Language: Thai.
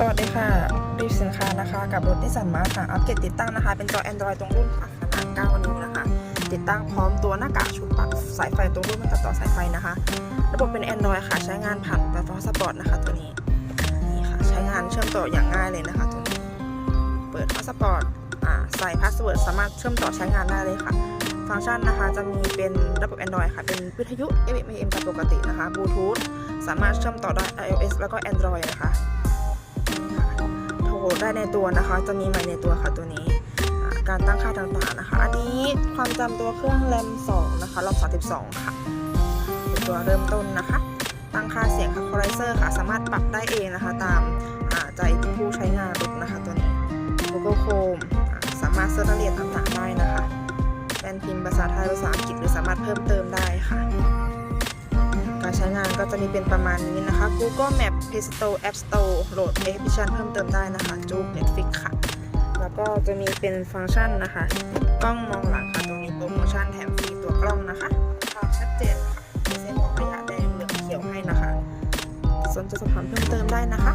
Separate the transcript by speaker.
Speaker 1: สวัสดีค่ะรีวิวสินค้านะคะกับรถนิสสันมาค่ะ อัปเกรดติดตั้งนะคะ เป็นจอ Android ตรงรุ่นขนาด 9 นิ้วนะคะ ติดตั้งพร้อมตัวหน้ากากชุดปักสายไฟตรงรุ่นมันตัดต่อสายไฟนะคะ ระบบเป็น Android ค่ะ ใช้งานผ่านไฟฟ้าสปอร์ตนะคะ ตัวนี้นี่ค่ะใช้งานเชื่อมต่ออย่างง่ายเลยนะคะ ตัวนี้ เปิดพาสปอร์ตอ่าใส่พาสเวิร์ดสามารถเชื่อมต่อใช้งานได้เลยค่ะ ฟังก์ชันนะคะจะมีเป็นระบบ Android ค่ะ เป็นวิทยุ FM AM ตามปกตินะคะบลูทูธสามารถเชื่อมต่อได้ iOS แล้วก็ Android นะคะ ได้ในตัวนะคะ จะมีมค์ในตัวค่ะตัวนี้ การตั้งค่าต่างๆนะคะ อันนี้ความจำตัวเครื่องแรม2นะคะรอบ32 ค่ะเป็นตัวเริ่มต้นนะคะ ตั้งค่าเสียงค่ะคอไ i เซอร์ค่ะ สามารถปรับได้เองนะคะ ตามใจผู้ใช้งานรถนะคะตัวนี้ Google Chrome สามารถเสิร์ชรายละเอียดต่างๆได้นะคะเป็นพิมพ์ภาษาไทยภาษาอังกฤษหรือสามารถเพิ่มเติมได้ค่ะ ใช้งานก็จะมีเป็นประมาณนี้นะคะ Google Map Play Store App Store โหลดแอปพลิเคชันเพิ่มเติมได้นะคะจูบ Netflix ค่ะ แล้วก็จะมีเป็นฟังก์ชันนะคะ กล้องมองหลังค่ะ ตรงนี้โปรโมชั่นแถมฟรีตัวกล้องนะคะภาพชัดเจนค่ะมีเส้นบอกระยะแดงเหลืองเขียวให้นะคะ สนใจสอบถามเพิ่มเติมได้นะคะ